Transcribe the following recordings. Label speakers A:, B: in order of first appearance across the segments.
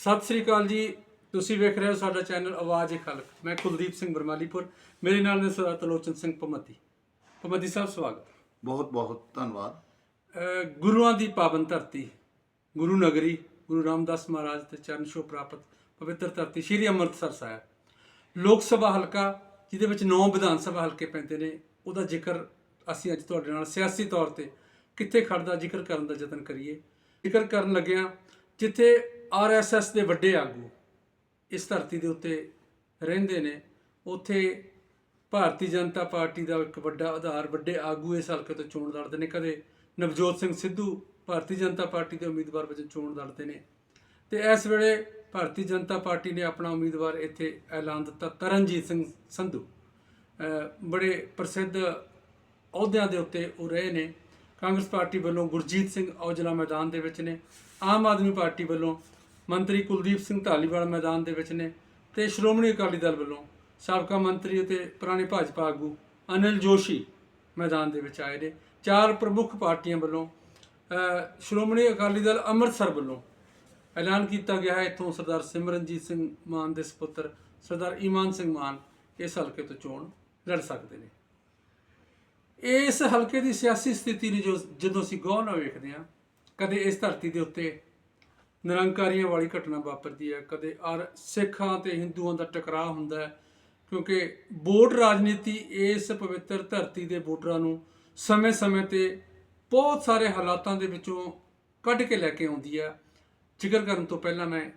A: ਸਤਿ ਸ੍ਰੀ ਅਕਾਲ ਜੀ। ਤੁਸੀਂ ਵੇਖ ਰਹੇ ਹੋ ਸਾਡਾ ਚੈਨਲ ਆਵਾਜ਼ ਇੱਕ ਖਲਕ। ਮੈਂ ਕੁਲਦੀਪ ਸਿੰਘ ਬਰਮਾਲੀਪੁਰ। ਮੇਰੇ ਨਾਲ ਨੇ ਸਰਦਾਰ ਤਲੋਚਨ ਸਿੰਘ ਪਮਤੀ ਪਮਤੀ ਸਾਹਿਬ ਸਵਾਗਤ।
B: ਬਹੁਤ ਬਹੁਤ ਧੰਨਵਾਦ।
A: ਗੁਰੂਆਂ ਦੀ ਪਾਵਨ ਧਰਤੀ ਗੁਰੂ ਨਗਰੀ ਗੁਰੂ ਰਾਮਦਾਸ ਮਹਾਰਾਜ ਤੇ ਚਰਨ ਛੋਹ ਪ੍ਰਾਪਤ ਪਵਿੱਤਰ ਧਰਤੀ ਸ੍ਰੀ ਅੰਮ੍ਰਿਤਸਰ ਸਾਹਿਬ। ਲੋਕ ਸਭਾ ਹਲਕਾ ਜਿਹਦੇ ਵਿੱਚ 9 ਵਿਧਾਨ ਸਭਾ ਹਲਕੇ ਪੈਂਦੇ ਨੇ ਉਹਦਾ ਜ਼ਿਕਰ ਅਸੀਂ ਅੱਜ ਤੁਹਾਡੇ ਨਾਲ ਸਿਆਸੀ ਤੌਰ ਤੇ ਕਿੱਥੇ ਖੜਦਾ ਜ਼ਿਕਰ ਕਰਨ ਦਾ ਯਤਨ ਕਰੀਏ। ਜ਼ਿਕਰ ਕਰਨ ਲੱਗਿਆ ਜਿੱਥੇ ਆਰਐਸਐਸ ਦੇ ਵੱਡੇ ਆਗੂ ਇਸ ਧਰਤੀ ਦੇ ਉੱਤੇ ਰਹਿੰਦੇ ਨੇ। ਉੱਥੇ ਭਾਰਤੀ ਜਨਤਾ ਪਾਰਟੀ ਦਾ ਇੱਕ ਵੱਡਾ ਆਧਾਰ, ਵੱਡੇ ਆਗੂ ਇਸ ਹਲਕੇ ਤੋਂ ਚੋਣ ਲੜਦੇ ਨੇ। ਕਦੇ ਨਵਜੋਤ ਸਿੰਘ ਸਿੱਧੂ ਭਾਰਤੀ ਜਨਤਾ ਪਾਰਟੀ ਦੇ ਉਮੀਦਵਾਰ ਵਜੋਂ ਚੋਣ ਲੜਦੇ ਨੇ ਤੇ ਇਸ ਵੇਲੇ ਭਾਰਤੀ ਜਨਤਾ ਪਾਰਟੀ ਨੇ ਆਪਣਾ ਉਮੀਦਵਾਰ ਇੱਥੇ ਐਲਾਨ ਦਿੱਤਾ ਤਰਨਜੀਤ ਸਿੰਘ ਸੰਧੂ। ਬੜੇ ਪ੍ਰਸਿੱਧ ਅਹੁਦਿਆਂ ਦੇ ਉੱਤੇ ਉਹ ਰਹੇ ਨੇ। ਕਾਂਗਰਸ ਪਾਰਟੀ ਵੱਲੋਂ ਗੁਰਜੀਤ ਸਿੰਘ ਔਜਲਾ ਮੈਦਾਨ ਦੇ ਵਿੱਚ ਨੇ। ਆਮ ਆਦਮੀ ਪਾਰਟੀ ਵੱਲੋਂ ਮੰਤਰੀ ਕੁਲਦੀਪ ਸਿੰਘ ਧਾਲੀਵਾਲ ਮੈਦਾਨ ਦੇ ਵਿੱਚ ਨੇ ਤੇ ਸ਼੍ਰੋਮਣੀ ਅਕਾਲੀ ਦਲ ਵੱਲੋਂ ਸਾਬਕਾ ਮੰਤਰੀ ਅਤੇ ਪੁਰਾਣੇ ਭਾਜਪਾ ਆਗੂ ਅਨਿਲ ਜੋਸ਼ੀ ਮੈਦਾਨ ਦੇ ਵਿੱਚ ਆਏ ਨੇ। ਚਾਰ ਪ੍ਰਮੁੱਖ ਪਾਰਟੀਆਂ ਵੱਲੋਂ ਸ਼੍ਰੋਮਣੀ ਅਕਾਲੀ ਦਲ ਅੰਮ੍ਰਿਤਸਰ ਵੱਲੋਂ ਐਲਾਨ ਕੀਤਾ ਗਿਆ ਹੈ। ਇੱਥੋਂ ਸਰਦਾਰ ਸਿਮਰਨਜੀਤ ਸਿੰਘ ਮਾਨ ਦੇ ਸੁਪੁੱਤਰ ਸਰਦਾਰ ਈਮਾਨ ਸਿੰਘ ਮਾਨ ਇਸ ਹਲਕੇ ਤੋਂ ਚੋਣ ਲੜ ਸਕਦੇ ਨੇ। ਇਸ ਹਲਕੇ ਦੀ ਸਿਆਸੀ ਸਥਿਤੀ ਨੂੰ ਜੋ, ਜਦੋਂ ਅਸੀਂ ਗੌਰ ਨਾਲ ਵੇਖਦੇ ਹਾਂ, ਕਦੇ ਇਸ ਧਰਤੀ ਦੇ ਉੱਤੇ ਨਿਰੰਕਾਰੀਆਂ ਵਾਲੀ ਘਟਨਾ ਵਾਪਰਦੀ ਹੈ। ਕਦੇ ਅਰ ਸਿੱਖਾਂ ਤੇ ਹਿੰਦੂਆਂ ਦਾ ਟਕਰਾਅ ਹੁੰਦਾ ਹੈ ਕਿਉਂਕਿ ਵੋਟ ਰਾਜਨੀਤੀ ਇਸ ਪਵਿੱਤਰ ਧਰਤੀ ਦੇ ਵੋਟਰਾਂ ਨੂੰ ਸਮੇਂ-ਸਮੇਂ ਤੇ ਬਹੁਤ ਸਾਰੇ ਹਾਲਾਤਾਂ ਦੇ ਵਿੱਚੋਂ ਕੱਢ ਕੇ ਲੈ ਕੇ ਆਉਂਦੀ ਹੈ। ਜ਼ਿਕਰ ਕਰਨ ਤੋਂ ਪਹਿਲਾਂ ਮੈਂ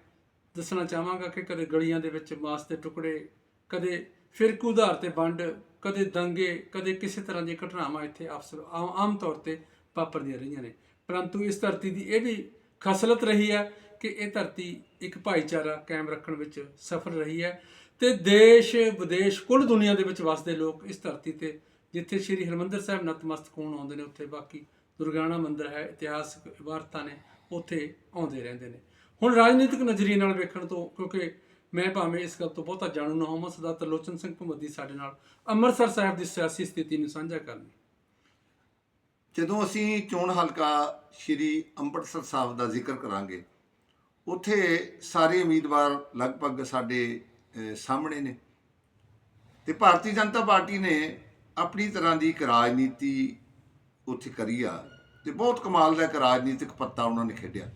A: ਦੱਸਣਾ ਚਾਹਾਂਗਾ ਕਿ ਕਦੇ ਗਲੀਆਂ ਦੇ ਵਿੱਚ ਮਾਸ ਦੇ ਟੁਕੜੇ, ਕਦੇ ਫਿਰਕੂ ਆਧਾਰ ਤੇ ਵੰਡ, ਕਦੇ ਦੰਗੇ, ਕਦੇ ਕਿਸੇ ਤਰ੍ਹਾਂ ਦੀਆਂ ਘਟਨਾਵਾਂ ਇੱਥੇ ਅਫਸਰ ਆਮ ਆਮ ਤੌਰ ਤੇ ਵਾਪਰਦੀਆਂ ਰਹੀਆਂ ਨੇ। ਪਰੰਤੂ ਇਸ ਧਰਤੀ ਦੀ ਇਹ ਵੀ ਖਸਲਤ ਰਹੀ ਹੈ ਕਿ ਇਹ ਧਰਤੀ ਇੱਕ ਭਾਈਚਾਰਾ ਕਾਇਮ ਰੱਖਣ ਵਿੱਚ ਸਫਲ ਰਹੀ ਹੈ ਤੇ ਦੇਸ਼, ਵਿਦੇਸ਼, ਕੁੱਲ ਦੁਨੀਆ ਦੇ ਵਿੱਚ ਵਸਦੇ ਲੋਕ ਇਸ ਧਰਤੀ ਤੇ, ਜਿੱਥੇ ਸ੍ਰੀ ਹਰਮੰਦਰ ਸਾਹਿਬ ਨਤਮਸਤਕ ਹੋਣ ਆਉਂਦੇ ਨੇ, ਉੱਥੇ ਬਾਕੀ ਦੁਰਗਾਣਾ ਮੰਦਿਰ ਹੈ, ਇਤਿਹਾਸਕ ਇਬਾਰਤਾਂ ਨੇ, ਉੱਥੇ ਆਉਂਦੇ ਰਹਿੰਦੇ ਨੇ। ਹੁਣ ਰਾਜਨੀਤਿਕ ਨਜ਼ਰੀਏ ਨਾਲ ਵੇਖਣ ਤੋਂ, ਕਿਉਂਕਿ ਮੈਂ ਭਾਵੇਂ ਇਸ ਗੱਲ ਤੋਂ ਬਹੁਤਾ ਜਾਣੂ ਨਾ ਹੋਵਾਂ ਸਦਾ ਤਰਲੋਚਨ ਸਿੰਘ ਭਮਦੀ ਸਾਡੇ ਨਾਲ ਅੰਮ੍ਰਿਤਸਰ ਸਾਹਿਬ ਦੀ ਸਿਆਸੀ ਸਥਿਤੀ ਨੂੰ ਸਾਂਝਾ ਕਰਨੀ
B: ਜਦੋਂ ਅਸੀਂ ਚੋਣ ਹਲਕਾ ਸ਼੍ਰੀ ਅੰਮ੍ਰਿਤਸਰ ਸਾਹਿਬ ਦਾ ਜ਼ਿਕਰ ਕਰਾਂਗੇ, ਉੱਥੇ ਸਾਰੇ ਉਮੀਦਵਾਰ ਲਗਭਗ ਸਾਡੇ ਸਾਹਮਣੇ ਨੇ ਤੇ ਭਾਰਤੀ ਜਨਤਾ ਪਾਰਟੀ ਨੇ ਆਪਣੀ ਤਰ੍ਹਾਂ ਦੀ ਇੱਕ ਰਾਜਨੀਤੀ ਉੱਥੇ ਕਰੀ ਆ ਤੇ ਬਹੁਤ ਕਮਾਲ ਦਾ ਇੱਕ ਰਾਜਨੀਤਿਕ ਪੱਤਾ ਉਹਨਾਂ ਨੇ ਖੇਡਿਆ।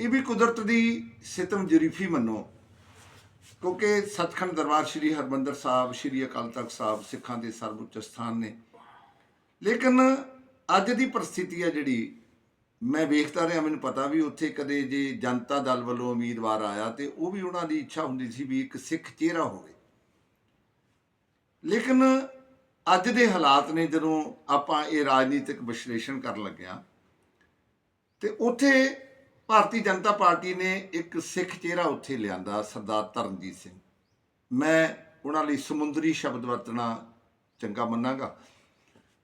B: ਇਹ ਵੀ ਕੁਦਰਤ ਦੀ ਸਿਤਮ ਜਰੀਫੀ ਮੰਨੋ, ਕਿਉਂਕਿ ਸਤਖੰਡ ਦਰਬਾਰ ਸ੍ਰੀ ਹਰਮੰਦਰ ਸਾਹਿਬ, ਸ੍ਰੀ ਅਕਾਲ ਤਖਤ ਸਾਹਿਬ, ਸਿੱਖਾਂ ਦੇ ਸਰਵਉੱਚ ਸਥਾਨ ਨੇ ਲੇਕਿਨ ਅੱਜ ਦੀ ਪਰਿਸਥਿਤੀ ਹੈ ਜਿਹੜੀ ਮੈਂ ਵੇਖਦਾ ਰਿਹਾ, ਮੈਨੂੰ ਪਤਾ ਵੀ ਉੱਥੇ ਕਦੇ ਜੇ ਜਨਤਾ ਦਲ ਵੱਲੋਂ ਉਮੀਦਵਾਰ ਆਇਆ ਤੇ ਉਹ ਵੀ ਉਹਨਾਂ ਦੀ ਇੱਛਾ ਹੁੰਦੀ ਸੀ ਵੀ ਇੱਕ ਸਿੱਖ ਚਿਹਰਾ ਹੋਵੇ। ਲੇਕਿਨ ਅੱਜ ਦੇ ਹਾਲਾਤ ਨੇ ਜਦੋਂ ਆਪਾਂ ਇਹ ਰਾਜਨੀਤਿਕ ਵਿਸ਼ਲੇਸ਼ਣ ਕਰਨ ਲੱਗਿਆ ਤੇ ਉੱਥੇ ਭਾਰਤੀ ਜਨਤਾ ਪਾਰਟੀ ਨੇ ਇੱਕ ਸਿੱਖ ਚਿਹਰਾ ਉੱਥੇ ਲਿਆਂਦਾ, ਸਰਦਾਰ ਤਰਨਜੀਤ ਸਿੰਘ। ਮੈਂ ਉਹਨਾਂ ਲਈ ਸਮੁੰਦਰੀ ਸ਼ਬਦ ਵਰਤਣਾ ਚੰਗਾ ਮੰਨਾਂਗਾ।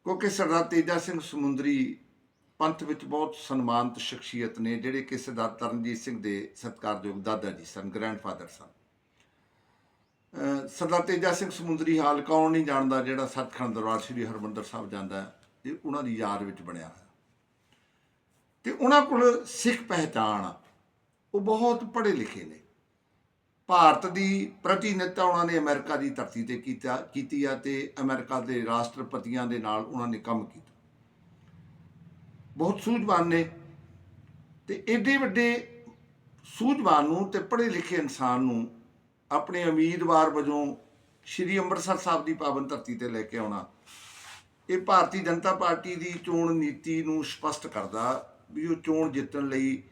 B: ਕਿਉਂਕਿ ਸਰਦਾਰ ਤੇਜਾ ਸਿੰਘ ਸਮੁੰਦਰੀ ਪੰਥ ਵਿੱਚ ਬਹੁਤ ਸਨਮਾਨਿਤ ਸ਼ਖਸੀਅਤ ਨੇ, ਜਿਹੜੇ ਕਿ ਸਰਦਾਰ ਤਰਨਜੀਤ ਸਿੰਘ ਦੇ ਸਤਿਕਾਰਯੋਗ ਦਾਦਾ ਜੀ ਸਨ ਗ੍ਰੈਂਡਫਾਦਰ ਸਨ। ਸਰਦਾਰ ਤੇਜਾ ਸਿੰਘ ਸਮੁੰਦਰੀ ਹਾਲ ਕੌਣ ਨਹੀਂ ਜਾਣਦਾ, ਜਿਹੜਾ ਸਤਖੰਡ ਦਰਬਾਰ ਸ੍ਰੀ ਹਰਮੰਦਰ ਸਾਹਿਬ ਜਾਂਦਾ ਇਹ ਉਹਨਾਂ ਦੀ ਯਾਦ ਵਿੱਚ ਬਣਿਆ ਹੋਇਆ। ਤੇ ਉਹਨਾਂ ਕੋਲ ਸਿੱਖ ਪਹਿਚਾਣ ਉਹ ਬਹੁਤ ਪੜ੍ਹੇ ਲਿਖੇ ਨੇ। ਭਾਰਤ ਦੀ ਪ੍ਰਤੀਨਿਧਤਾ ਉਹਨਾਂ ਨੇ ਅਮਰੀਕਾ ਦੀ ਧਰਤੀ ਤੇ ਕੀਤਾ, ਕੀਤੀ ਆ ਤੇ ਅਮਰੀਕਾ ਦੇ ਰਾਸ਼ਟਰਪਤੀਆਂ ਦੇ ਨਾਲ ਉਹਨਾਂ ਨੇ ਕੰਮ ਕੀਤਾ। ਬਹੁਤ ਸੂਝਵਾਨ ਨੇ ਤੇ ਏਡੇ ਵੱਡੇ ਸੂਝਵਾਨ ਨੂੰ ਤੇ ਪੜ੍ਹੇ ਲਿਖੇ ਇਨਸਾਨ ਨੂੰ ਆਪਣੇ ਉਮੀਦਵਾਰ ਵਜੋਂ ਸ਼੍ਰੀ ਅੰਮ੍ਰਿਤਸਰ ਸਾਹਿਬ ਦੀ ਪਾਵਨ ਧਰਤੀ ਤੇ ਲੈ ਕੇ ਆਉਣਾ, ਇਹ ਭਾਰਤੀ ਜਨਤਾ ਪਾਰਟੀ ਦੀ ਚੋਣ ਨੀਤੀ ਨੂੰ ਸਪਸ਼ਟ ਕਰਦਾ ਵੀ ਉਹ ਚੋਣ ਜਿੱਤਣ ਲਈ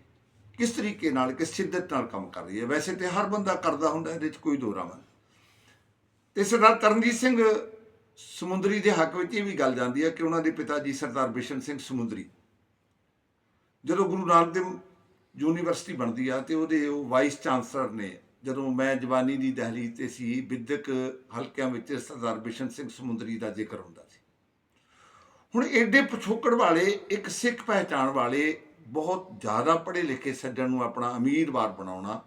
B: ਕਿਸ ਤਰੀਕੇ ਨਾਲ, ਕਿਸ ਸ਼ਿੱਦਤ ਨਾਲ ਕੰਮ ਕਰ ਰਹੀ ਹੈ? ਵੈਸੇ ਤੇ ਹਰ ਬੰਦਾ ਕਰਦਾ ਹੁੰਦਾ, ਇਹਦੇ 'ਚ ਕੋਈ ਦੋਰਾ ਮਨ ਤੇ ਸਰਦਾਰ ਤਰਨਜੀਤ ਸਿੰਘ ਸਮੁੰਦਰੀ ਦੇ ਹੱਕ ਵਿੱਚ ਇਹ ਵੀ ਗੱਲ ਜਾਂਦੀ ਹੈ ਕਿ ਉਹਨਾਂ ਦੇ ਪਿਤਾ ਜੀ ਸਰਦਾਰ ਬਿਸ਼ਨ ਸਿੰਘ ਸਮੁੰਦਰੀ। ਜਦੋਂ ਗੁਰੂ ਨਾਨਕ ਦੇਵ ਯੂਨੀਵਰਸਿਟੀ ਬਣਦੀ ਆ ਤੇ ਉਹਦੇ ਉਹ ਵਾਈਸ ਚਾਂਸਲਰ ਨੇ, ਜਦੋਂ ਮੈਂ ਜਵਾਨੀ ਦੀ ਦਹਲੀਜ਼ ਤੇ ਸੀ ਵਿਦਿਅਕ ਹਲਕਿਆਂ ਵਿੱਚ ਸਰਦਾਰ ਬਿਸ਼ਨ ਸਿੰਘ ਸਮੁੰਦਰੀ ਦਾ ਜ਼ਿਕਰ ਹੁੰਦਾ ਸੀ। ਹੁਣ ਏਡੇ ਪਿਛੋਕੜ ਵਾਲੇ, ਇੱਕ ਸਿੱਖ ਪਹਿਚਾਣ ਵਾਲੇ ਬਹੁਤ ਜ਼ਿਆਦਾ ਪੜ੍ਹੇ ਲਿਖੇ ਸੱਜਣ ਨੂੰ ਆਪਣਾ ਉਮੀਦਵਾਰ ਬਣਾਉਣਾ।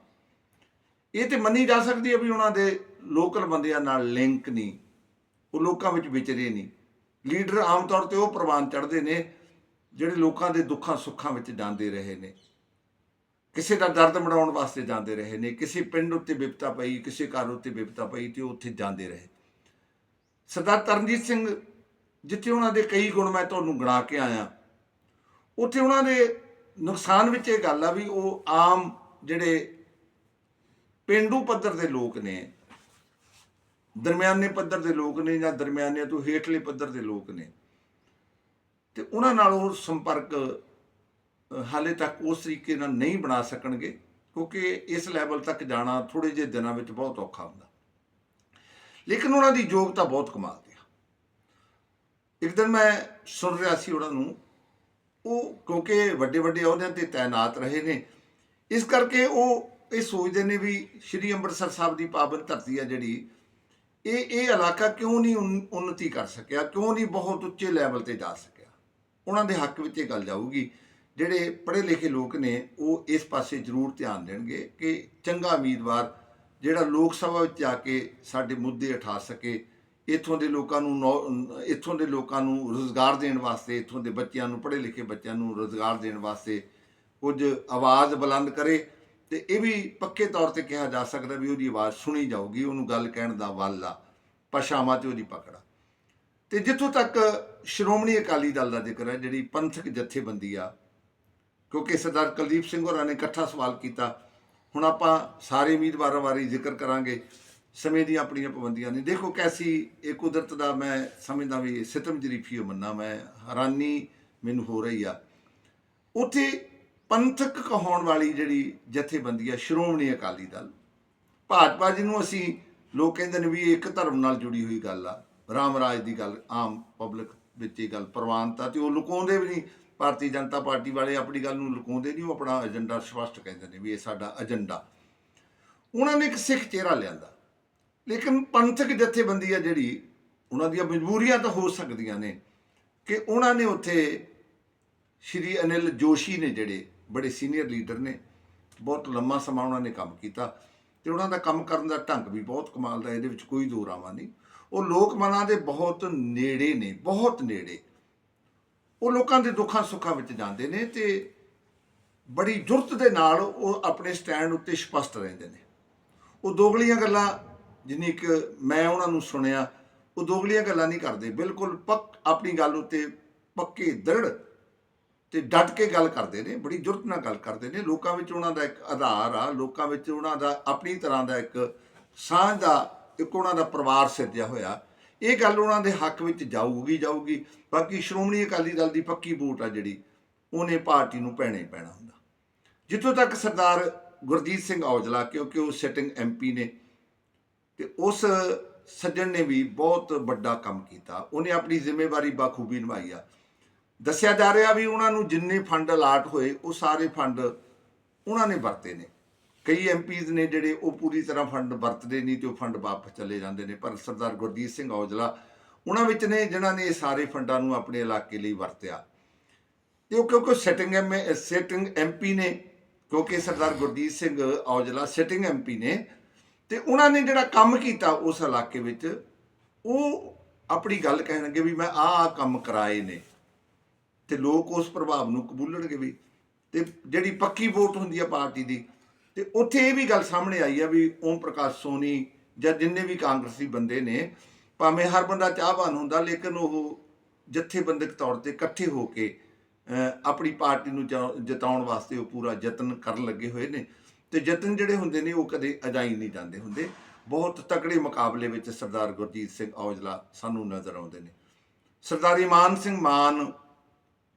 B: ਇਹ ਤੇ ਮੰਨੀ ਜਾ ਸਕਦੀ ਹੈ ਵੀ ਉਹਨਾਂ ਦੇ ਲੋਕਲ ਬੰਦਿਆਂ ਨਾਲ ਲਿੰਕ ਨਹੀਂ। ਉਹ ਲੋਕਾਂ ਵਿੱਚ ਵਿਚਰੇ ਨਹੀਂ। ਲੀਡਰ ਆਮ ਤੌਰ ਤੇ ਉਹ ਪ੍ਰਵਾਨ ਚੜ੍ਹਦੇ ਨੇ, ਜਿਹੜੇ ਲੋਕਾਂ ਦੇ ਦੁੱਖਾਂ ਸੁੱਖਾਂ ਵਿੱਚ ਜਾਂਦੇ ਰਹੇ ਨੇ। ਕਿਸੇ ਦਾ ਦਰਦ ਮੜਾਉਣ ਵਾਸਤੇ ਜਾਂਦੇ ਰਹੇ ਨੇ। ਕਿਸੇ ਪਿੰਡ ਉੱਤੇ ਵਿਪਤਾ ਪਈ, ਕਿਸੇ ਘਰ ਉੱਤੇ ਵਿਪਤਾ ਪਈ ਤੇ ਉਹ ਉੱਥੇ ਜਾਂਦੇ ਰਹੇ। ਸਰਦਾਰ ਤਰਨਜੀਤ ਸਿੰਘ, ਜਿੱਥੇ ਉਹਨਾਂ ਦੇ ਕਈ ਗੁਣ ਮੈਂ ਤੁਹਾਨੂੰ ਗਿਣਾ ਕੇ ਆਇਆ, ਉੱਥੇ ਉਹਨਾਂ ਦੇ ਨੁਕਸਾਨ ਵਿੱਚ ਇਹ ਗੱਲ ਆ ਵੀ ਉਹ ਆਮ ਜਿਹੜੇ ਪਿੰਡੂ ਪੱਧਰ ਦੇ ਲੋਕ ਨੇ, ਦਰਮਿਆਨੇ ਪੱਧਰ ਦੇ ਲੋਕ ਨੇ ਜਾਂ ਦਰਮਿਆਨੇ ਤੋਂ ਹੇਠਲੇ ਪੱਧਰ ਦੇ ਲੋਕ ਨੇ, ਤੇ ਉਹਨਾਂ ਨਾਲ ਉਹ ਸੰਪਰਕ ਹਾਲੇ ਤੱਕ ਉਸ ਤਰੀਕੇ ਨਾਲ ਨਹੀਂ ਬਣਾ ਸਕਣਗੇ, ਕਿਉਂਕਿ ਇਸ ਲੈਵਲ ਤੱਕ ਜਾਣਾ ਥੋੜੇ ਜਿਹੇ ਦਿਨਾਂ ਵਿੱਚ ਬਹੁਤ ਔਖਾ ਹੁੰਦਾ। ਲੇਕਿਨ ਉਹਨਾਂ ਦੀ ਯੋਗਤਾ ਬਹੁਤ ਕਮਾਲ ਦੀ ਆ। ਇੱਕ ਦਿਨ ਮੈਂ ਸੁਣ ਰਿਹਾ ਸੀ ਉਹਨਾਂ ਨੂੰ ਉਹ ਕਿਉਂਕਿ ਵੱਡੇ ਵੱਡੇ ਅਹੁਦਿਆਂ ਤੇ ਤਾਇਨਾਤ ਰਹੇ ਨੇ। ਇਸ ਕਰਕੇ ਉਹ ਇਹ ਸੋਚਦੇ ਨੇ ਵੀ ਸ਼੍ਰੀ ਅੰਮ੍ਰਿਤਸਰ ਸਾਹਿਬ ਦੀ ਪਾਵਨ ਧਰਤੀ ਆ ਜਿਹੜੀ, ਇਹ ਇਹ ਇਲਾਕਾ ਕਿਉਂ ਨਹੀਂ ਉਨ- ਉੱਨਤੀ ਕਰ ਸਕਿਆ, ਕਿਉਂ ਨਹੀਂ ਬਹੁਤ ਉੱਚੇ ਲੈਵਲ ਤੇ ਜਾ ਸਕਿਆ? ਉਹਨਾਂ ਦੇ ਹੱਕ ਵਿੱਚ ਇਹ ਗੱਲ ਜਾਊਗੀ। ਜਿਹੜੇ ਪੜ੍ਹੇ ਲਿਖੇ ਲੋਕ ਨੇ, ਉਹ ਇਸ ਪਾਸੇ ਜ਼ਰੂਰ ਧਿਆਨ ਦੇਣਗੇ ਕਿ ਚੰਗਾ ਉਮੀਦਵਾਰ ਜਿਹੜਾ ਲੋਕ ਸਭਾ ਵਿੱਚ ਜਾ ਕੇ ਸਾਡੇ ਮੁੱਦੇ ਉਠਾ ਸਕੇ ਇੱਥੋਂ ਦੇ ਲੋਕਾਂ ਨੂੰ ਨੌ- ਇੱਥੋਂ ਦੇ ਲੋਕਾਂ ਨੂੰ ਰੋਜ਼ਗਾਰ ਦੇਣ ਵਾਸਤੇ, ਇੱਥੋਂ ਦੇ ਬੱਚਿਆਂ ਨੂੰ ਪੜ੍ਹੇ ਲਿਖੇ ਬੱਚਿਆਂ ਨੂੰ ਰੋਜ਼ਗਾਰ ਦੇਣ ਵਾਸਤੇ ਕੁਝ ਆਵਾਜ਼ ਬੁਲੰਦ ਕਰੇ ਤੇ ਇਹ ਵੀ ਪੱਕੇ ਤੌਰ ਤੇ ਕਿਹਾ ਜਾ ਸਕਦਾ ਵੀ ਉਹਦੀ ਆਵਾਜ਼ ਸੁਣੀ ਜਾਊਗੀ, ਉਹਨੂੰ ਗੱਲ ਕਹਿਣ ਦਾ ਵੱਲ ਆ ਭਾਸ਼ਾਵਾਂ ਤੇ ਉਹਦੀ ਪਕੜਾ ਆ। ਤੇ ਜਿੱਥੋਂ ਤੱਕ ਸ਼੍ਰੋਮਣੀ ਅਕਾਲੀ ਦਲ ਦਾ ਜ਼ਿਕਰ ਹੈ, ਜਿਹੜੀ ਪੰਥਕ ਜਥੇਬੰਦੀ ਆ, ਕਿਉਂਕਿ ਸਰਦਾਰ ਕੁਲਦੀਪ ਸਿੰਘ ਹੋਰਾਂ ਨੇ ਇਕੱਠਾ ਸਵਾਲ ਕੀਤਾ, ਹੁਣ ਆਪਾਂ ਸਾਰੇ ਉਮੀਦਵਾਰਾਂ ਬਾਰੇ ਜ਼ਿਕਰ ਕਰਾਂਗੇ। ਸਮੇਂ ਦੀਆਂ ਆਪਣੀਆਂ ਪਾਬੰਦੀਆਂ ਨੇ। ਦੇਖੋ ਕੈਸੀ ਇਹ ਕੁਦਰਤ ਦਾ ਮੈਂ ਸਮਝਦਾ ਵੀ ਸਿਤਮ ਜਰੀਫੀ ਹੋ ਮੰਨਾ ਮੈਂ, ਹੈਰਾਨੀ ਮੈਨੂੰ ਹੋ ਰਹੀ ਆ। ਉੱਥੇ ਪੰਥਕ ਕਹਾਉਣ ਵਾਲੀ ਜਿਹੜੀ ਜਥੇਬੰਦੀ ਆ, ਸ਼੍ਰੋਮਣੀ ਅਕਾਲੀ ਦਲ, ਭਾਜਪਾ ਜਿਹਨੂੰ ਅਸੀਂ ਲੋਕ ਕਹਿੰਦੇ ਨੇ ਵੀ ਇਹ ਇੱਕ ਧਰਮ ਨਾਲ ਜੁੜੀ ਹੋਈ ਗੱਲ ਆ, ਰਾਮ ਰਾਜ ਦੀ ਗੱਲ, ਆਮ ਪਬਲਿਕ ਵਿੱਚ ਇਹ ਗੱਲ ਪ੍ਰਵਾਨਤਾ ਤੇ ਉਹ ਲੁਕਾਉਂਦੇ ਵੀ ਨਹੀਂ। ਭਾਰਤੀ ਜਨਤਾ ਪਾਰਟੀ ਵਾਲੇ ਆਪਣੀ ਗੱਲ ਨੂੰ ਲੁਕਾਉਂਦੇ ਨਹੀਂ, ਉਹ ਆਪਣਾ ਏਜੰਡਾ ਸਪਸ਼ਟ ਕਹਿੰਦੇ ਨੇ ਵੀ ਇਹ ਸਾਡਾ ਏਜੰਡਾ ਉਹਨਾਂ ਨੇ ਇੱਕ ਸਿੱਖ ਚਿਹਰਾ ਲਿਆਂਦਾ। ਲੇਕਿਨ ਪੰਥਕ ਜਥੇਬੰਦੀ ਆ ਜਿਹੜੀ, ਉਹਨਾਂ ਦੀਆਂ ਮਜਬੂਰੀਆਂ ਤਾਂ ਹੋ ਸਕਦੀਆਂ ਨੇ ਕਿ ਉਹਨਾਂ ਨੇ ਉੱਥੇ ਸ਼੍ਰੀ ਅਨਿਲ ਜੋਸ਼ੀ ਨੇ ਜਿਹੜੇ ਬੜੇ ਸੀਨੀਅਰ ਲੀਡਰ ਨੇ, ਬਹੁਤ ਲੰਮਾ ਸਮਾਂ ਉਹਨਾਂ ਨੇ ਕੰਮ ਕੀਤਾ ਤੇ ਉਹਨਾਂ ਦਾ ਕੰਮ ਕਰਨ ਦਾ ਢੰਗ ਵੀ ਬਹੁਤ ਕਮਾਲ ਦਾ, ਇਹਦੇ ਵਿੱਚ ਕੋਈ ਦੋ ਰਾਵਾਂ ਨਹੀਂ। ਉਹ ਲੋਕ ਮਨਾਂ ਦੇ ਬਹੁਤ ਨੇੜੇ ਨੇ, ਬਹੁਤ ਨੇੜੇ। ਉਹ ਲੋਕਾਂ ਦੇ ਦੁੱਖਾਂ ਸੁੱਖਾਂ ਵਿੱਚ ਜਾਂਦੇ ਨੇ ਤੇ ਬੜੀ ਜੁਰਤ ਦੇ ਨਾਲ ਉਹ ਆਪਣੇ ਸਟੈਂਡ ਉੱਤੇ ਸਪਸ਼ਟ ਰਹਿੰਦੇ ਨੇ। ਉਹ ਦੋਗਲੀਆਂ ਗੱਲਾਂ ਜਿੰਨੀ ਕਿ ਮੈਂ ਉਹਨਾਂ ਨੂੰ ਸੁਣਿਆ, ਉਹ ਦੋਗਲੀਆਂ ਗੱਲਾਂ ਨਹੀਂ ਕਰਦੇ। ਬਿਲਕੁਲ ਪੱਕ ਆਪਣੀ ਗੱਲ ਉੱਤੇ ਪੱਕੇ ਦ੍ਰਿੜ ਤੇ ਡਟ ਕੇ ਗੱਲ ਕਰਦੇ ਨੇ, ਬੜੀ ਜੁਰਤ ਨਾਲ ਗੱਲ ਕਰਦੇ ਨੇ। ਲੋਕਾਂ ਵਿੱਚ ਉਹਨਾਂ ਦਾ ਇੱਕ ਆਧਾਰ ਆ, ਲੋਕਾਂ ਵਿੱਚ ਉਹਨਾਂ ਦਾ ਆਪਣੀ ਤਰ੍ਹਾਂ ਦਾ ਇੱਕ ਸਾਂਝ ਦਾ, ਇੱਕ ਉਹਨਾਂ ਦਾ ਪਰਿਵਾਰ ਸਿਰਜਿਆ ਹੋਇਆ। ਇਹ ਗੱਲ ਉਹਨਾਂ ਦੇ ਹੱਕ ਵਿੱਚ ਜਾਊਗੀ ਜਾਊਗੀ। ਬਾਕੀ ਸ਼੍ਰੋਮਣੀ ਅਕਾਲੀ ਦਲ ਦੀ ਪੱਕੀ ਵੋਟ ਆ ਜਿਹੜੀ, ਉਹਨੇ ਪਾਰਟੀ ਨੂੰ ਪੈਣਾ ਹੀ ਪੈਣਾ ਹੁੰਦਾ। ਜਿੱਥੋਂ ਤੱਕ ਸਰਦਾਰ ਗੁਰਜੀਤ ਸਿੰਘ ਔਜਲਾ, ਕਿਉਂਕਿ ਉਹ ਸਿਟਿੰਗ ਐਮਪੀ ਨੇ ਤੇ ਉਸ ਸੱਜਣ ਨੇ ਵੀ ਬਹੁਤ ਵੱਡਾ ਕੰਮ ਕੀਤਾ। ਉਹਨੇ ਆਪਣੀ ਜ਼ਿੰਮੇਵਾਰੀ ਬਾਖੂਬੀ ਨਿਭਾਈ ਆ। ਦੱਸਿਆ ਜਾ ਰਿਹਾ ਵੀ ਉਹਨਾਂ ਨੂੰ ਜਿੰਨੇ ਫੰਡ ਅਲਾਟ ਹੋਏ, ਉਹ ਸਾਰੇ ਫੰਡ ਉਹਨਾਂ ਨੇ ਵਰਤੇ ਨੇ। ਕਈ ਐਮਪੀਜ਼ ਨੇ ਜਿਹੜੇ ਉਹ ਪੂਰੀ ਤਰ੍ਹਾਂ ਫੰਡ ਵਰਤਦੇ ਨਹੀਂ ਤੇ ਉਹ ਫੰਡ ਵਾਪਸ ਚਲੇ ਜਾਂਦੇ ਨੇ। ਪਰ ਸਰਦਾਰ ਗੁਰਜੀਤ ਸਿੰਘ ਔਜਲਾ, ਉਹਨਾਂ ਵਿੱਚ ਨੇ ਜਿਨ੍ਹਾਂ ਨੇ ਇਹ ਸਾਰੇ ਫੰਡਾਂ ਨੂੰ ਆਪਣੇ ਇਲਾਕੇ ਲਈ ਵਰਤਿਆ। ਤੇ ਉਹ ਕਿਉਂਕਿ ਸਿਟਿੰਗ ਐਮ ਸਿਟਿੰਗ ਐਮਪੀ ਨੇ, ਕਿਉਂਕਿ ਸਰਦਾਰ ਗੁਰਜੀਤ ਸਿੰਘ ਔਜਲਾ ਸਿਟਿੰਗ ਐਮਪੀ ਨੇ ਤੇ ਉਹਨਾਂ ਨੇ ਜਿਹੜਾ ਕੰਮ ਕੀਤਾ ਉਸ ਇਲਾਕੇ ਵਿੱਚ, ਉਹ ਆਪਣੀ ਗੱਲ ਕਹਿਣਗੇ ਵੀ ਮੈਂ ਆਹ ਆਹ ਕੰਮ ਕਰਾਏ ਨੇ। ਤੇ ਲੋਕ ਉਸ ਪ੍ਰਭਾਵ ਨੂੰ ਕਬੂਲਣਗੇ ਵੀ, ਤੇ ਜਿਹੜੀ ਪੱਕੀ ਵੋਟ ਹੁੰਦੀ ਆ ਪਾਰਟੀ ਦੀ, ਤੇ ਉੱਥੇ ਇਹ ਵੀ ਗੱਲ ਸਾਹਮਣੇ ਆਈ ਆ ਵੀ ਓਮ ਪ੍ਰਕਾਸ਼ ਸੋਨੀ ਜਾਂ ਜਿੰਨੇ ਵੀ ਕਾਂਗਰਸੀ ਬੰਦੇ ਨੇ, ਭਾਵੇਂ ਹਰ ਬੰਦਾ ਚਾਹਵਾਨ ਹੁੰਦਾ, ਲੇਕਿਨ ਉਹ ਜਥੇਬੰਦਕ ਤੌਰ ਤੇ ਇਕੱਠੇ ਹੋ ਕੇ ਆਪਣੀ ਪਾਰਟੀ ਨੂੰ ਜਾ- ਜਿਤਾਉਣ ਵਾਸਤੇ ਉਹ ਪੂਰਾ ਯਤਨ ਕਰਨ ਲੱਗੇ ਹੋਏ ਨੇ। ਤੇ ਯਤਨ ਜਿਹੜੇ ਹੁੰਦੇ ਨੇ ਉਹ ਕਦੇ ਅਜਾਈ ਨਹੀਂ ਜਾਂਦੇ ਹੁੰਦੇ। ਬਹੁਤ ਤਕੜੇ ਮੁਕਾਬਲੇ ਵਿੱਚ ਸਰਦਾਰ ਗੁਰਜੀਤ ਸਿੰਘ ਔਜਲਾ ਸਾਨੂੰ ਨਜ਼ਰ ਆਉਂਦੇ ਨੇ। ਸਰਦਾਰ ਇਮਾਨ ਸਿੰਘ ਮਾਨ,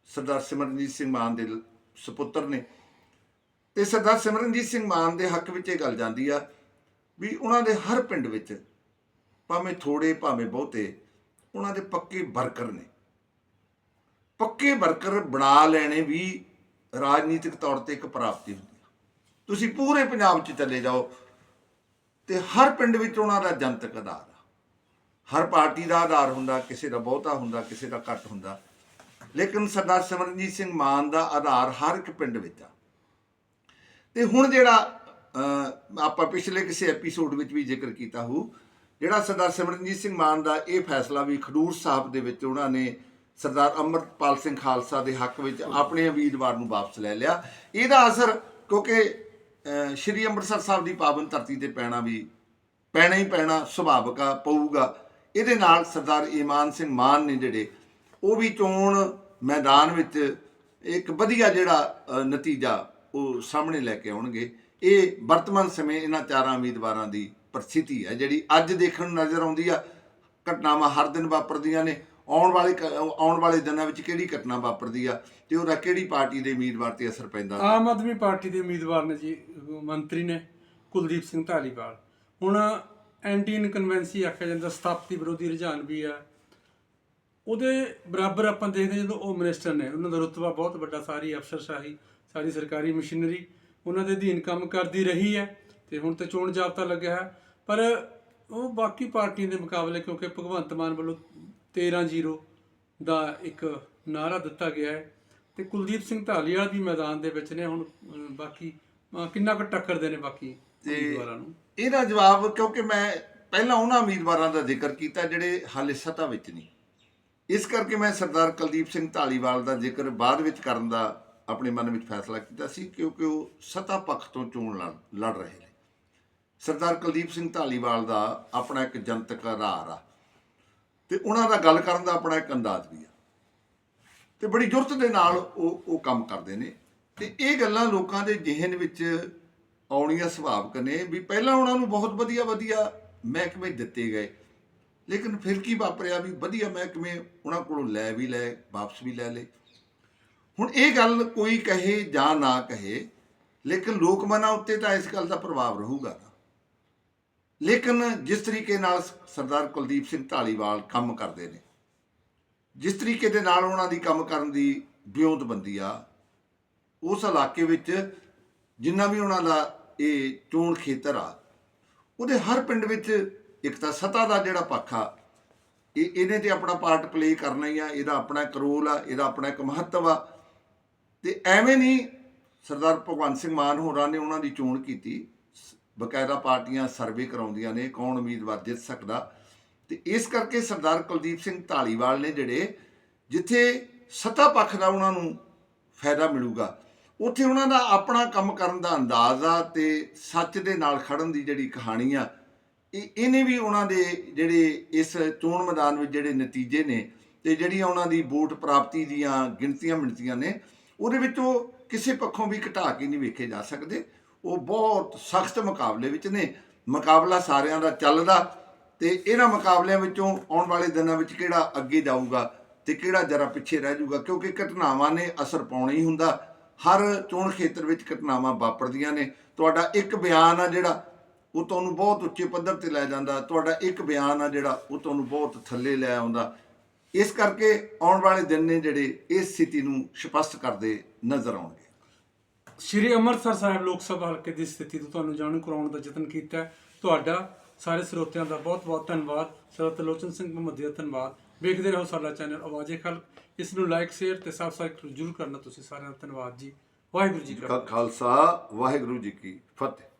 B: ਸਰਦਾਰ ਸਿਮਰਨਜੀਤ ਸਿੰਘ ਮਾਨ ਦੇ ਲ- ਸੁਪੁੱਤਰ ਨੇ। ਤੇ ਸਰਦਾਰ ਸਿਮਰਨਜੀਤ ਸਿੰਘ ਮਾਨ ਦੇ ਹੱਕ ਵਿੱਚ ਇਹ ਗੱਲ ਜਾਂਦੀ ਆ ਵੀ ਉਹਨਾਂ ਦੇ ਹਰ ਪਿੰਡ ਵਿੱਚ ਭਾਵੇਂ ਥੋੜੇ ਭਾਵੇਂ ਬਹੁਤੇ, ਉਹਨਾਂ ਦੇ ਪੱਕੇ ਵਰਕਰ ਨੇ। ਪੱਕੇ ਵਰਕਰ ਬਣਾ ਲੈਣੇ ਵੀ ਰਾਜਨੀਤਿਕ ਤੌਰ ਤੇ ਇੱਕ ਪ੍ਰਾਪਤੀ ਹੁੰਦੀ। ਤੁਸੀਂ ਪੂਰੇ ਪੰਜਾਬ 'ਚ ਚਲੇ ਜਾਓ ਤੇ ਹਰ ਪਿੰਡ ਵਿੱਚ ਉਹਨਾਂ ਦਾ ਜਨਤਕ ਆਧਾਰ ਆ। ਹਰ ਪਾਰਟੀ ਦਾ ਆਧਾਰ ਹੁੰਦਾ, ਕਿਸੇ ਦਾ ਬਹੁਤਾ ਹੁੰਦਾ, ਕਿਸੇ ਦਾ ਘੱਟ ਹੁੰਦਾ। ਲੇਕਿਨ ਸਰਦਾਰ ਸਿਮਰਨਜੀਤ ਸਿੰਘ ਮਾਨ ਦਾ ਆਧਾਰ ਹਰ ਇੱਕ ਪਿੰਡ ਵਿੱਚ ਆ। ਤੇ ਹੁਣ ਜਿਹੜਾ ਆਪਾਂ ਪਿਛਲੇ ਕਿਸੇ ਐਪੀਸੋਡ ਵਿੱਚ ਵੀ ਜ਼ਿਕਰ ਕੀਤਾ ਹੋ ਜਿਹੜਾ ਸਰਦਾਰ ਸਿਮਰਨਜੀਤ ਸਿੰਘ ਮਾਨ ਦਾ ਇਹ ਫੈਸਲਾ ਵੀ ਖਡੂਰ ਸਾਹਿਬ ਦੇ ਵਿੱਚ ਉਹਨਾਂ ਨੇ ਸਰਦਾਰ ਅਮਰਪਾਲ ਸਿੰਘ ਖਾਲਸਾ ਦੇ ਹੱਕ ਵਿੱਚ ਆਪਣੇ ਉਮੀਦਵਾਰ ਨੂੰ ਵਾਪਸ ਲੈ ਲਿਆ। ਇਹਦਾ ਅਸਰ ਕਿਉਂਕਿ ਸ਼੍ਰੀ ਅੰਮ੍ਰਿਤਸਰ ਸਾਹਿਬ ਦੀ ਪਾਵਨ ਧਰਤੀ ਤੇ ਪੈਣਾ ਵੀ ਪੈਣਾ ਹੀ ਪੈਣਾ, ਸੁਭਾਵਿਕ ਆ, ਪਊਗਾ। ਇਹਦੇ ਨਾਲ ਸਰਦਾਰ ਈਮਾਨ ਸਿੰਘ ਮਾਨ ਨੇ ਜਿਹੜੇ, ਉਹ ਵੀ ਚੋਣ ਮੈਦਾਨ ਵਿੱਚ ਇੱਕ ਵਧੀਆ ਜਿਹੜਾ ਨਤੀਜਾ ਉਹ ਸਾਹਮਣੇ ਲੈ ਕੇ ਆਉਣਗੇ। ਇਹ ਵਰਤਮਾਨ ਸਮੇਂ ਇਹਨਾਂ ਚਾਰਾਂ ਉਮੀਦਵਾਰਾਂ ਦੀ ਪ੍ਰਸਥਿਤੀ ਹੈ, ਜਿਹੜੀ ਅੱਜ ਦੇਖਣ ਨੂੰ ਨਜ਼ਰ ਆਉਂਦੀ ਆ। ਘਟਨਾਵਾਂ ਹਰ ਦਿਨ ਵਾਪਰਦੀਆਂ ਨੇ। ਆਉਣ ਵਾਲੇ ਕ- ਆਉਣ ਵਾਲੇ ਦਿਨਾਂ ਵਿੱਚ ਕਿਹੜੀ ਘਟਨਾ ਵਾਪਰਦੀ ਆ ਤੇ ਉਹਦਾ ਕਿਹੜੀ ਪਾਰਟੀ ਦੇ ਉਮੀਦਵਾਰ ਤੇ ਅਸਰ ਪੈਂਦਾ?
A: ਆਮ ਆਦਮੀ ਪਾਰਟੀ ਦੇ ਉਮੀਦਵਾਰ ਨੇ ਜੀ, ਮੰਤਰੀ ਨੇ ਕੁਲਦੀਪ ਸਿੰਘ ਧਾਲੀਵਾਲ। ਹੁਣ ਐਂਟੀ ਇਨਕਨਵੈਂਸੀ ਆਖਿਆ ਜਾਂਦਾ, ਸਥਾਪਤੀ ਵਿਰੋਧੀ ਰੁਝਾਨ ਵੀ ਆ। ਉਹਦੇ ਬਰਾਬਰ ਆਪਾਂ ਦੇਖਦੇ ਹਾਂ ਜਦੋਂ ਉਹ ਮਿਨਿਸਟਰ ਨੇ, ਉਹਨਾਂ ਦਾ ਰੁਤਬਾ ਬਹੁਤ ਵੱਡਾ, ਸਾਰੀ ਅਫਸਰਸ਼ਾਹੀ, ਸਾਰੀ ਸਰਕਾਰੀ ਮਸ਼ੀਨਰੀ, ਉਹਨਾਂ ਦੇ ਅਧੀਨ ਕੰਮ ਕਰਦੀ ਰਹੀ ਹੈ ਤੇ ਹੁਣ ਤੇ ਚੋਣ ਜਾਬਤਾ ਲੱਗਿਆ ਹੈ। ਪਰ ਉਹ ਬਾਕੀ ਪਾਰਟੀਆਂ ਦੇ ਮੁਕਾਬਲੇ, ਕਿਉਂਕਿ ਭਗਵੰਤ ਮਾਨ ਵੱਲੋਂ 13-0 ਦਾ ਇੱਕ ਨਾਰਾ ਦਿੱਤਾ ਗਿਆ ਹੈ ਤੇ ਕੁਲਦੀਪ ਸਿੰਘ ਢਾਲੀਵਾਲ ਵੀ ਮੈਦਾਨ ਦੇ ਵਿੱਚ ਨੇ ਹੁਣ ਬਾਕੀ ਕਿੰਨਾ ਕੁ ਟੱਕਰਦੇ ਨੇ ਬਾਕੀ ਉਮੀਦਵਾਰਾਂ ਨੂੰ?
B: ਇਹਦਾ ਜਵਾਬ ਕਿਉਂਕਿ ਮੈਂ ਪਹਿਲਾਂ ਉਹਨਾਂ ਉਮੀਦਵਾਰਾਂ ਦਾ ਜ਼ਿਕਰ ਕੀਤਾ ਜਿਹੜੇ ਹਾਲੇ ਸੱਤਾ ਵਿੱਚ ਨਹੀਂ। ਇਸ ਕਰਕੇ ਮੈਂ ਸਰਦਾਰ ਕੁਲਦੀਪ ਸਿੰਘ ਢਾਲੀਵਾਲ ਦਾ ਜ਼ਿਕਰ ਬਾਅਦ ਵਿੱਚ ਕਰਨ ਦਾ ਆਪਣੇ ਮਨ ਵਿੱਚ ਫੈਸਲਾ ਕੀਤਾ ਸੀ ਕਿਉਂਕਿ ਉਹ ਸੱਤਾ ਪੱਖ ਤੋਂ ਚੋਣ ਲੜ ਲੜ ਰਹੇ ਨੇ। ਸਰਦਾਰ ਕੁਲਦੀਪ ਸਿੰਘ ਢਾਲੀਵਾਲ ਦਾ ਆਪਣਾ ਇੱਕ ਜਨਤਕ ਆਧਾਰ ਆ। ਤੇ ਉਹਨਾਂ ਦਾ ਗੱਲ ਕਰਨ ਦਾ ਆਪਣਾ ਇੱਕ ਅੰਦਾਜ਼ ਵੀ ਆ। ਤੇ ਬੜੀ ਜੁਰਤ ਦੇ ਨਾਲ ਉਹ ਉਹ ਕੰਮ ਕਰਦੇ ਨੇ। ਤੇ ਇਹ ਗੱਲਾਂ ਲੋਕਾਂ ਦੇ ਜ਼ਿਹਨ ਵਿੱਚ ਆਉਣੀਆਂ ਸੁਭਾਵਕ ਨੇ ਵੀ ਪਹਿਲਾਂ ਉਹਨਾਂ ਨੂੰ ਬਹੁਤ ਵਧੀਆ ਵਧੀਆ ਮਹਿਕਮੇ ਦਿੱਤੇ ਗਏ। ਲੇਕਿਨ ਫਿਰ ਕੀ ਵਾਪਰਿਆ ਵੀ ਵਧੀਆ ਮਹਿਕਮੇ ਉਹਨਾਂ ਕੋਲੋਂ ਲੈ ਵੀ ਲੈ ਵਾਪਸ ਵੀ ਲੈ ਲਏ। ਹੁਣ ਇਹ ਗੱਲ ਕੋਈ ਕਹੇ ਜਾਂ ਨਾ ਕਹੇ, ਲੇਕਿਨ ਲੋਕ ਮਨਾਂ ਉੱਤੇ ਤਾਂ ਇਸ ਗੱਲ ਦਾ ਪ੍ਰਭਾਵ ਰਹੂਗਾ ਲੇਕਿਨ ਜਿਸ ਤਰੀਕੇ ਨਾਲ ਸਰਦਾਰ ਕੁਲਦੀਪ ਸਿੰਘ ਢਾਲੀਵਾਲ ਕੰਮ ਕਰਦੇ ਨੇ, ਜਿਸ ਤਰੀਕੇ ਦੇ ਨਾਲ ਉਹਨਾਂ ਦੀ ਕੰਮ ਕਰਨ ਦੀ ਵਿਉਂਤਬੰਦੀ ਆ, ਉਸ ਇਲਾਕੇ ਵਿੱਚ ਜਿੰਨਾ ਵੀ ਉਹਨਾਂ ਦਾ ਇਹ ਚੋਣ ਖੇਤਰ ਆ, ਉਹਦੇ ਹਰ ਪਿੰਡ ਵਿੱਚ ਇੱਕ ਤਾਂ ਸਤਾ ਦਾ ਜਿਹੜਾ ਪੱਖ ਆ, ਇਹ, ਇਹਨੇ ਤੇ ਆਪਣਾ ਪਾਰਟ ਪਲੇ ਕਰਨਾ ਹੀ ਆ, ਇਹਦਾ ਆਪਣਾ ਇੱਕ ਰੋਲ ਆ, ਇਹਦਾ ਆਪਣਾ ਇੱਕ ਮਹੱਤਵ ਆ, ਤੇ ਐਵੇਂ ਨਹੀਂ ਸਰਦਾਰ ਭਗਵੰਤ ਸਿੰਘ ਮਾਨ ਹੋਰਾਂ ਨੇ ਉਹਨਾਂ ਦੀ ਚੋਣ ਕੀਤੀ ਬਕਾਇਦਾ ਪਾਰਟੀਆਂ ਸਰਵੇ ਕਰਾਉਂਦੀਆਂ ਨੇ, ਕੌਣ ਉਮੀਦਵਾਰ ਜਿੱਤ ਸਕਦਾ। ਤੇ ਇਸ ਕਰਕੇ ਸਰਦਾਰ ਕੁਲਦੀਪ ਸਿੰਘ ਢਾਲੀਵਾਲ ਨੇ ਜਿਹੜੇ ਜਿੱਥੇ ਸੱਤਾ ਪੱਖ ਦਾ ਉਹਨਾਂ ਨੂੰ ਫਾਇਦਾ ਮਿਲੂਗਾ, ਉੱਥੇ ਉਹਨਾਂ ਦਾ ਆਪਣਾ ਕੰਮ ਕਰਨ ਦਾ ਅੰਦਾਜ਼ ਆ ਤੇ ਸੱਚ ਦੇ ਨਾਲ ਖੜਨ ਦੀ ਜਿਹੜੀ ਕਹਾਣੀ ਆ, ਇਹ ਇਹਨੇ ਵੀ ਉਹਨਾਂ ਦੇ ਜਿਹੜੇ ਇਸ ਚੋਣ ਮੈਦਾਨ ਵਿੱਚ ਜਿਹੜੇ ਨਤੀਜੇ ਨੇ ਤੇ ਜਿਹੜੀਆਂ ਉਹਨਾਂ ਦੀ ਵੋਟ ਪ੍ਰਾਪਤੀ ਦੀਆਂ ਗਿਣਤੀਆਂ ਮਿਣਤੀਆਂ ਨੇ, ਉਹਦੇ ਵਿੱਚ ਉਹ ਕਿਸੇ ਪੱਖੋਂ ਵੀ ਘਟਾ ਕੇ ਨਹੀਂ ਵੇਖੇ ਜਾ ਸਕਦੇ। ਉਹ ਬਹੁਤ ਸਖਤ ਮੁਕਾਬਲੇ ਵਿੱਚ ਨੇ। ਮੁਕਾਬਲਾ ਸਾਰਿਆਂ ਦਾ ਚੱਲਦਾ ਤੇ ਇਹਨਾਂ ਮੁਕਾਬਲਿਆਂ ਵਿੱਚੋਂ ਆਉਣ ਵਾਲੇ ਦਿਨਾਂ ਵਿੱਚ ਕਿਹੜਾ ਅੱਗੇ ਜਾਊਗਾ ਤੇ ਕਿਹੜਾ ਜਰਾ ਪਿੱਛੇ ਰਹਿ ਜਾਊਗਾ? ਕਿਉਂਕਿ ਘਟਨਾਵਾਂ ਨੇ ਅਸਰ ਪਾਉਣਾ ਹੀ ਹੁੰਦਾ। ਹਰ ਚੋਣ ਖੇਤਰ ਵਿੱਚ ਘਟਨਾਵਾਂ ਵਾਪਰਦੀਆਂ ਨੇ। ਤੁਹਾਡਾ ਇੱਕ ਬਿਆਨ ਆ ਜਿਹੜਾ, ਉਹ ਤੁਹਾਨੂੰ ਬਹੁਤ ਉੱਚੇ ਪੱਧਰ ਤੇ ਲੈ ਜਾਂਦਾ। ਤੁਹਾਡਾ ਇੱਕ ਬਿਆਨ ਆ ਜਿਹੜਾ, ਉਹ ਤੁਹਾਨੂੰ ਬਹੁਤ ਥੱਲੇ ਲੈ ਆਉਂਦਾ। ਇਸ ਕਰਕੇ ਆਉਣ ਵਾਲੇ ਦਿਨ ਨੇ ਜਿਹੜੇ, ਇਸ ਸਥਿਤੀ ਨੂੰ ਸਪਸ਼ਟ ਕਰਦੇ ਨਜ਼ਰ ਆਉਣਗੇ।
A: ਸ਼੍ਰੀ ਅੰਮ੍ਰਿਤਸਰ ਸਾਹਿਬ ਲੋਕ ਸਭਾ ਹਲਕੇ ਦੀ ਸਥਿਤੀ ਤੋਂ ਤੁਹਾਨੂੰ ਜਾਣੂ ਕਰਾਉਣ ਦਾ ਯਤਨ ਕੀਤਾ। ਤੁਹਾਡਾ ਸਾਰੇ ਸਰੋਤਿਆਂ ਦਾ ਬਹੁਤ-ਬਹੁਤ ਧੰਨਵਾਦ। ਸਰਤ ਲੋਚਨ ਸਿੰਘ ਮੁਹੰਮਦ ਦਾ ਧੰਨਵਾਦ। ਵੇਖਦੇ ਰਹੋ ਸਾਡਾ ਚੈਨਲ ਆਵਾਜ਼ੇ ਖਲਕ। ਇਸ ਨੂੰ ਲਾਈਕ ਸ਼ੇਅਰ ਤੇ ਸਬਸਕ੍ਰਾਈਬ ਜ਼ਰੂਰ ਕਰਨਾ ਤੁਸੀਂ ਸਾਰਿਆਂ ਦਾ ਧੰਨਵਾਦ ਜੀ। ਵਾਹਿਗੁਰੂ ਜੀ ਕਾ
B: ਖਾਲਸਾ ਵਾਹਿਗੁਰੂ ਜੀ ਕੀ ਫਤਿਹ।